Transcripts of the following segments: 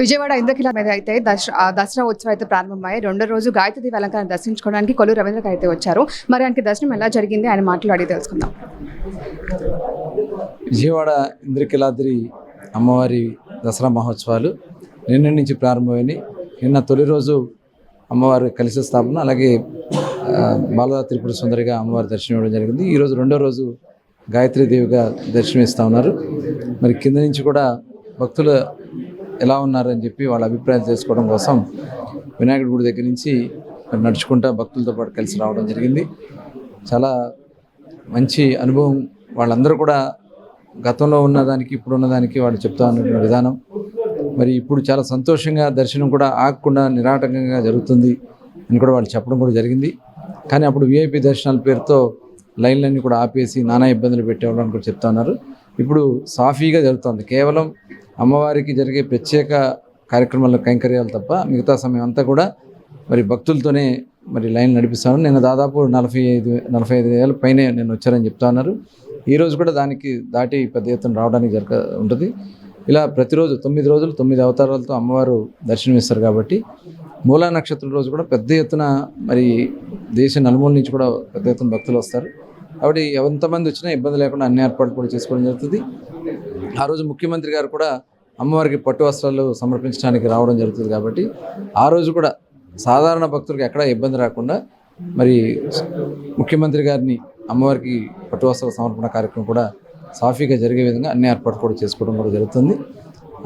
విజయవాడ ఇంద్రకిలా మీద అయితే దసరా దసరా ఉత్సవం అయితే ప్రారంభమయ్యాయి. రెండో రోజు గాయత్రి దేవి అలంకారం దర్శించుకోవడానికి కొలు రవీంద్ర అయితే వచ్చారు. మరి ఆయనకి దర్శనం ఎలా జరిగింది? ఆయన మాటలు అడిగి తెలుసుకుందాం. విజయవాడ ఇంద్రకిలాద్రి అమ్మవారి దసరా మహోత్సవాలు నిన్న నుంచి ప్రారంభమైనవి నిన్న తొలి రోజు అమ్మవారి కలిసి స్థాపన అలాగే బాలదా త్రిపుర సుందరిగా అమ్మవారి దర్శనం ఇవ్వడం జరిగింది. ఈరోజు రెండో రోజు గాయత్రి దేవిగా దర్శనం ఉన్నారు. మరి కింద నుంచి కూడా భక్తులు ఎలా ఉన్నారని చెప్పి వాళ్ళ అభిప్రాయం తెలుసుకోవడం కోసం వినాయకుడి గుడి దగ్గర నుంచి నడుచుకుంటా భక్తులతో పాటు కలిసి రావడం జరిగింది. చాలా మంచి అనుభవం వాళ్ళందరూ కూడా గతంలో ఉన్నదానికి ఇప్పుడు ఉన్నదానికి వాళ్ళు చెప్తా ఉన్నటువంటి విధానం. మరి ఇప్పుడు చాలా సంతోషంగా దర్శనం కూడా ఆగకుండా నిరాటకంగా జరుగుతుంది అని కూడా వాళ్ళు చెప్పడం కూడా జరిగింది. కానీ అప్పుడు విఐపి దర్శనాల పేరుతో లైన్లన్నీ కూడా ఆపేసి నానా ఇబ్బందులు పెట్టేవాళ్ళని కూడా చెప్తా ఉన్నారు. ఇప్పుడు సాఫీగా జరుగుతుంది. కేవలం అమ్మవారికి జరిగే ప్రత్యేక కార్యక్రమాల కైంకర్యాలు తప్ప మిగతా సమయం అంతా కూడా మరి భక్తులతోనే మరి లైన్ నడిపిస్తాను నేను దాదాపు నలభై ఐదు నలభై ఐదు వేల పైనే నేను వచ్చారని చెప్తా ఉన్నారు. ఈరోజు కూడా దానికి దాటి పెద్ద ఎత్తున రావడానికి జరగ ఉంటుంది. ఇలా ప్రతిరోజు తొమ్మిది రోజులు తొమ్మిది అవతారాలతో అమ్మవారు దర్శనమిస్తారు కాబట్టి మూలా నక్షత్రం రోజు కూడా పెద్ద ఎత్తున మరి దేశ నలుమూల నుంచి కూడా పెద్ద ఎత్తున భక్తులు వస్తారు. కాబట్టి ఎంతమంది వచ్చినా ఇబ్బంది లేకుండా అన్ని ఏర్పాట్లు కూడా చేసుకోవడం జరుగుతుంది. ఆ రోజు ముఖ్యమంత్రి గారు కూడా అమ్మవారికి పట్టు వస్త్రాలు సమర్పించడానికి రావడం జరుగుతుంది కాబట్టి ఆ రోజు కూడా సాధారణ భక్తులకు ఎక్కడా ఇబ్బంది రాకుండా మరి ముఖ్యమంత్రి గారిని అమ్మవారికి పట్టు వస్త్రాల సమర్పణ కార్యక్రమం కూడా సాఫీగా జరిగే విధంగా అన్ని ఏర్పాట్లు కూడా చేసుకోవడం కూడా జరుగుతుంది.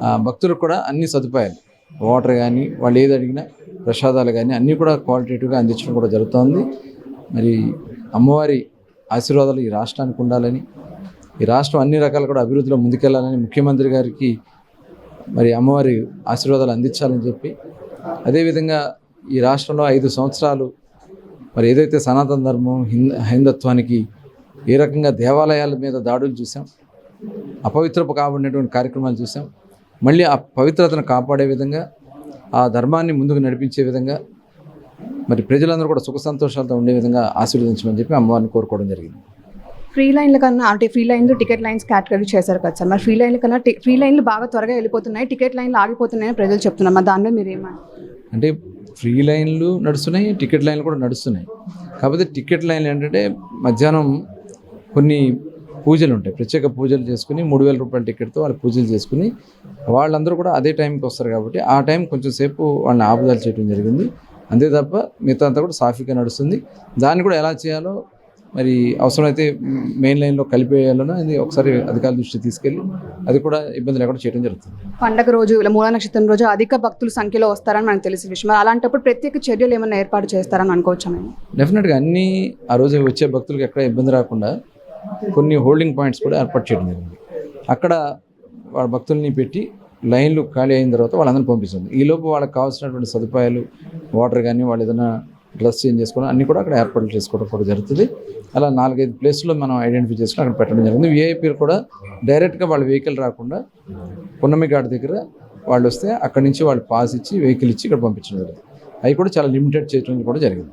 ఆ, భక్తులకు కూడా అన్ని సదుపాయాలు వాటర్ కానీ వాళ్ళు ఏది అడిగినా ప్రసాదాలు కానీ అన్నీ కూడా క్వాలిటేటివ్గా అందించడం కూడా జరుగుతుంది. మరి అమ్మవారి ఆశీర్వాదాలు ఈ రాష్ట్రానికి ఉండాలని ఈ రాష్ట్రం అన్ని రకాలు కూడా అభివృద్ధిలో ముందుకెళ్ళాలని ముఖ్యమంత్రి గారికి మరి అమ్మవారి ఆశీర్వాదాలు అందించాలని చెప్పి అదేవిధంగా ఈ రాష్ట్రంలో ఐదు సంవత్సరాలు మరి ఏదైతే సనాతన ధర్మం హింద హైందత్వానికి ఏ రకంగా దేవాలయాల మీద దాడులు చూసాం అపవిత్రపు కాబడినటువంటి కార్యక్రమాలు చూసాం మళ్ళీ ఆ పవిత్రతను కాపాడే విధంగా ఆ ధర్మాన్ని ముందుకు నడిపించే విధంగా మరి ప్రజలందరూ కూడా సుఖ సంతోషాలతో ఉండే విధంగా ఆశీర్వదించమని చెప్పి అమ్మవారిని కోరుకోవడం జరిగింది. ఫ్రీ లైన్ల కన్నా అంటే ఫ్రీ లైన్లు టికెట్ లైన్స్ కేటగిరీ చేశారు కదా సార్. మరి ఫ్రీ లైన్ల కన్నా ఫ్రీ లైన్లు బాగా త్వరగా వెళ్ళిపోతున్నాయి టికెట్ లైన్లు ఆగిపోతున్నాయని ప్రజలు చెప్తున్నారు. మరి దాని మీద మీరు ఏమన్నారు అంటే ఫ్రీ లైన్లు నడుస్తున్నాయి టికెట్ లైన్లు కూడా నడుస్తున్నాయి. కాకపోతే టికెట్ లైన్లు ఏంటంటే మధ్యాహ్నం కొన్ని పూజలు ఉంటాయి. ప్రత్యేక పూజలు చేసుకుని మూడు వేల రూపాయల టికెట్తో వాళ్ళు పూజలు చేసుకుని వాళ్ళందరూ కూడా అదే టైంకి వస్తారు కాబట్టి ఆ టైం కొంచెం సేపు వాళ్ళని ఆపుదల చేయడం జరిగింది. అంతే తప్ప మిగతా అంతా కూడా సాఫీగా నడుస్తుంది. దాన్ని కూడా ఎలా చేయాలో మరి అవసరమైతే మెయిన్ లైన్లో కలిపేయాలనో అది ఒకసారి అధికారుల దృష్టి తీసుకెళ్ళి అది కూడా ఇబ్బంది లేకుండా చేయడం జరుగుతుంది. పండగ రోజు మూల నక్షత్రం రోజు అధిక భక్తుల సంఖ్యలో వస్తారని మనకు తెలిసిన విషయం. అలాంటప్పుడు ప్రత్యేక చర్యలు ఏమైనా ఏర్పాటు చేస్తారని అనుకోవచ్చా మేము డెఫినెట్గా అన్ని ఆ రోజు వచ్చే భక్తులకు ఎక్కడ ఇబ్బంది రాకుండా కొన్ని హోల్డింగ్ పాయింట్స్ కూడా ఏర్పాటు చేయడం జరిగింది. అక్కడ వాళ్ళ భక్తుల్ని పెట్టి లైన్లు ఖాళీ అయిన తర్వాత వాళ్ళందరినీ పంపిస్తుంది. ఈ లోపు వాళ్ళకి కావాల్సినటువంటి సదుపాయాలు వాటర్ కానీ వాళ్ళు ఏదైనా డ్రెస్ చేంజ్ చేసుకోవడం అన్నీ కూడా అక్కడ ఏర్పాట్లు చేసుకోవడం కూడా జరుగుతుంది. అలా నాలుగైదు ప్లేస్లో మనం ఐడెంటిఫై చేసుకుని అక్కడ పెట్టడం జరిగింది విఐపీలు కూడా డైరెక్ట్గా వాళ్ళ వెహికల్ రాకుండా పున్నమి ఘాట్ దగ్గర వాళ్ళు వస్తే అక్కడి నుంచి వాళ్ళు పాస్ ఇచ్చి వెహికల్ ఇచ్చి ఇక్కడ పంపించడం జరిగింది అవి కూడా చాలా లిమిటెడ్ చేయడం కూడా జరిగింది.